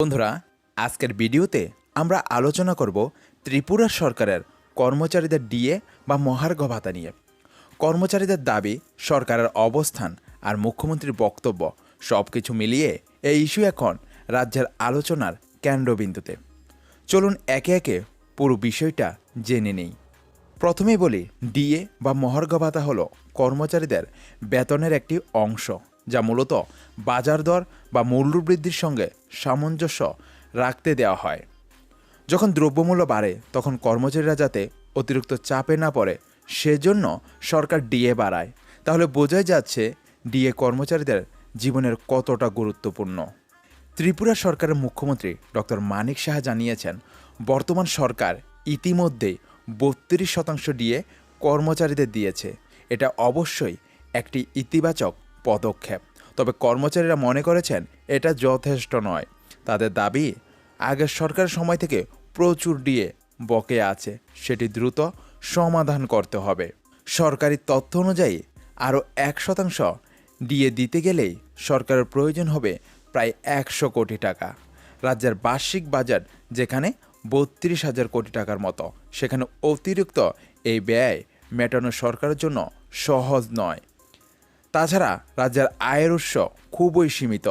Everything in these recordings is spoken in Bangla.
বন্ধুরা, আজকের ভিডিওতে আমরা আলোচনা করব ত্রিপুরা সরকারের কর্মচারীদের ডিএ বা মহার্ঘ ভাতা নিয়ে। কর্মচারীদের দাবি, সরকারের অবস্থান আর মুখ্যমন্ত্রীর বক্তব্য সব কিছু মিলিয়ে এই ইস্যু এখন রাজ্যের আলোচনার কেন্দ্রবিন্দুতে। চলুন একে একে পুরো বিষয়টা জেনে নেই। প্রথমেই বলি, ডিএ বা মহার্ঘ ভাতা হলো কর্মচারীদের বেতনের একটি অংশ। যা মূলত বাজার দর বা মূল্যবৃদ্ধির সঙ্গে সামঞ্জস্য রাখতে দেওয়া হয়। যখন দ্রব্যমূল্য বাড়ে, তখন কর্মচারীরা যাতে অতিরিক্ত চাপে না পড়ে, সেজন্য সরকার ডিএ বাড়ায়। তাহলে বোঝাই যাচ্ছে ডিএ কর্মচারীদের জীবনের কতটা গুরুত্বপূর্ণ। ত্রিপুরা সরকারের মুখ্যমন্ত্রী ডক্টর মানিক সাহা জানিয়েছেন, বর্তমান সরকার ইতিমধ্যেই বত্রিশ শতাংশ ডিএ কর্মচারীদের দিয়েছে। এটা অবশ্যই একটি ইতিবাচক পদক্ষেপ। তবে কর্মচারীরা মনে করেছেন এটা যথেষ্ট নয়। তাদের দাবি, আগের সরকারের সময় থেকে প্রচুর ডিএ বকে আছে। সেটি দ্রুত সমাধান করতে হবে। সরকারি তথ্য অনুযায়ী, আরও এক শতাংশ ডিএ দিতে গেলেই সরকারের প্রয়োজন হবে প্রায় একশো কোটি টাকা। রাজ্যের বার্ষিক বাজেট, যেখানে বত্রিশ হাজার কোটি টাকার মতো, সেখানে অতিরিক্ত এই ব্যয় মেটানো সরকারের জন্য সহজ নয়। তাছাড়া রাজ্যের আয়ের উৎস খুবই সীমিত,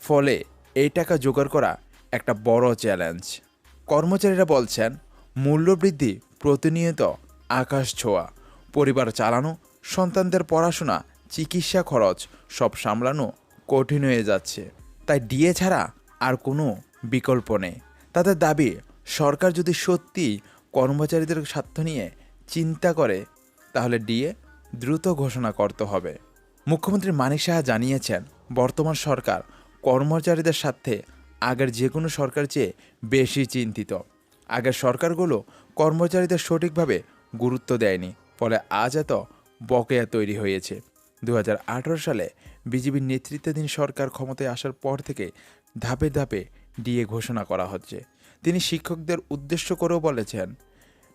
ফলে এই টাকা জোগাড় করা একটা বড় চ্যালেঞ্জ কর্মচারীরা বলছেন, মূল্যবৃদ্ধি প্রতিনিয়ত আকাশ ছোঁয়া, পরিবার চালানো, সন্তানদের পড়াশোনা, চিকিৎসা খরচ সব সামলানো কঠিন হয়ে যাচ্ছে। তাই ডিএ ছাড়া আর কোনো বিকল্প নেই। তাদের দাবি, সরকার যদি সত্যি কর্মচারীদের স্বার্থ নিয়ে চিন্তা করে, তাহলে ডিএ দ্রুত ঘোষণা করতে হবে। মুখ্যমন্ত্রী মানিক সাহা জানিয়েছেন, বর্তমান সরকার কর্মচারীদের স্বার্থে আগের যে কোনো সরকার চেয়ে বেশি চিন্তিত। আগের সরকারগুলো কর্মচারীদের সঠিকভাবে গুরুত্ব দেয়নি, ফলে আজ এত বকেয়া তৈরি হয়েছে। দু হাজার আঠেরো সালে বিজেপির নেতৃত্বাধীন সরকার ক্ষমতায় আসার পর থেকে ধাপে ধাপে ডিএ ঘোষণা করা হচ্ছে। তিনি শিক্ষকদের উদ্দেশ্য করেও বলেছেন,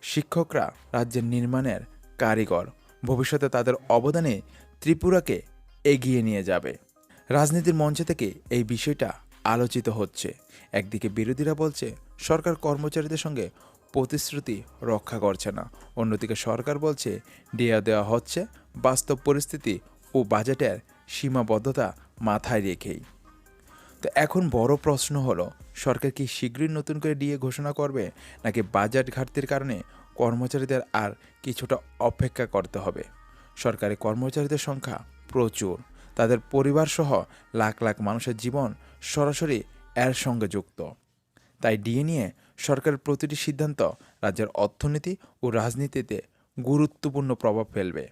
শিক্ষকরা রাজ্যের নির্মাণের কারিগর। ভবিষ্যতে তাদের অবদানে ত্রিপুরাকে এগিয়ে নিয়ে যাবে। রাজনীতির মঞ্চ থেকে এই বিষয়টা আলোচিত হচ্ছে। একদিকে বিরোধীরা বলছে, সরকার কর্মচারীদের সঙ্গে প্রতিশ্রুতি রক্ষা করছে না। অন্যদিকে সরকার বলছে ডিয়া দেওয়া হচ্ছে বাস্তব পরিস্থিতি ও বাজেটের সীমাবদ্ধতা মাথায় রেখেই। তো এখন বড় প্রশ্ন হলো, সরকার কি শীঘ্রই নতুন করে ডিএ ঘোষণা করবে, নাকি বাজেট ঘাটতির কারণে কর্মচারীদের আর কিছুটা অপেক্ষা করতে হবে? সরকারি কর্মচারীদের সংখ্যা প্রচুর। তাদের পরিবার সহ লাখ লাখ মানুষের জীবন সরাসরি এর সঙ্গে যুক্ত। তাই ডিএ নিয়ে সরকারের প্রতিটি সিদ্ধান্ত রাজ্যের অর্থনীতি ও রাজনীতিতে গুরুত্বপূর্ণ প্রভাব ফেলবে।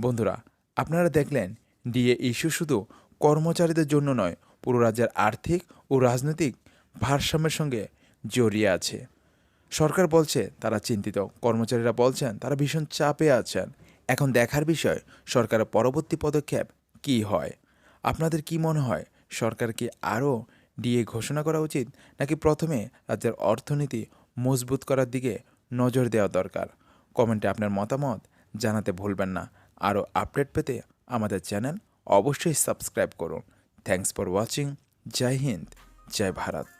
বন্ধুরা, আপনারা দেখলেন, ডিএ ইস্যু শুধু কর্মচারীদের জন্য নয়, পুরো রাজ্যের আর্থিক ও রাজনৈতিক ভারসাম্যের সঙ্গে জড়িয়ে আছে। সরকার বলছে, তারা চিন্তিত। কর্মচারীরা বলছেন, তারা ভীষণ চাপে আছেন। এখন দেখার বিষয়, সরকারের পরবর্তী পদক্ষেপ কি হয়? আপনাদের কি মনে হয়, সরকার কি আরও ডিএ ঘোষণা করা উচিত, নাকি প্রথমে রাজ্যের অর্থনীতি মজবুত করার দিকে নজর দেওয়া দরকার? কমেন্টে আপনার মতামত জানাতে ভুলবেন না। আরও আপডেট পেতে আমাদের চ্যানেল অবশ্যই সাবস্ক্রাইব করুন। থ্যাংকস ফর ওয়াচিং জয় হিন্দ জয় ভারত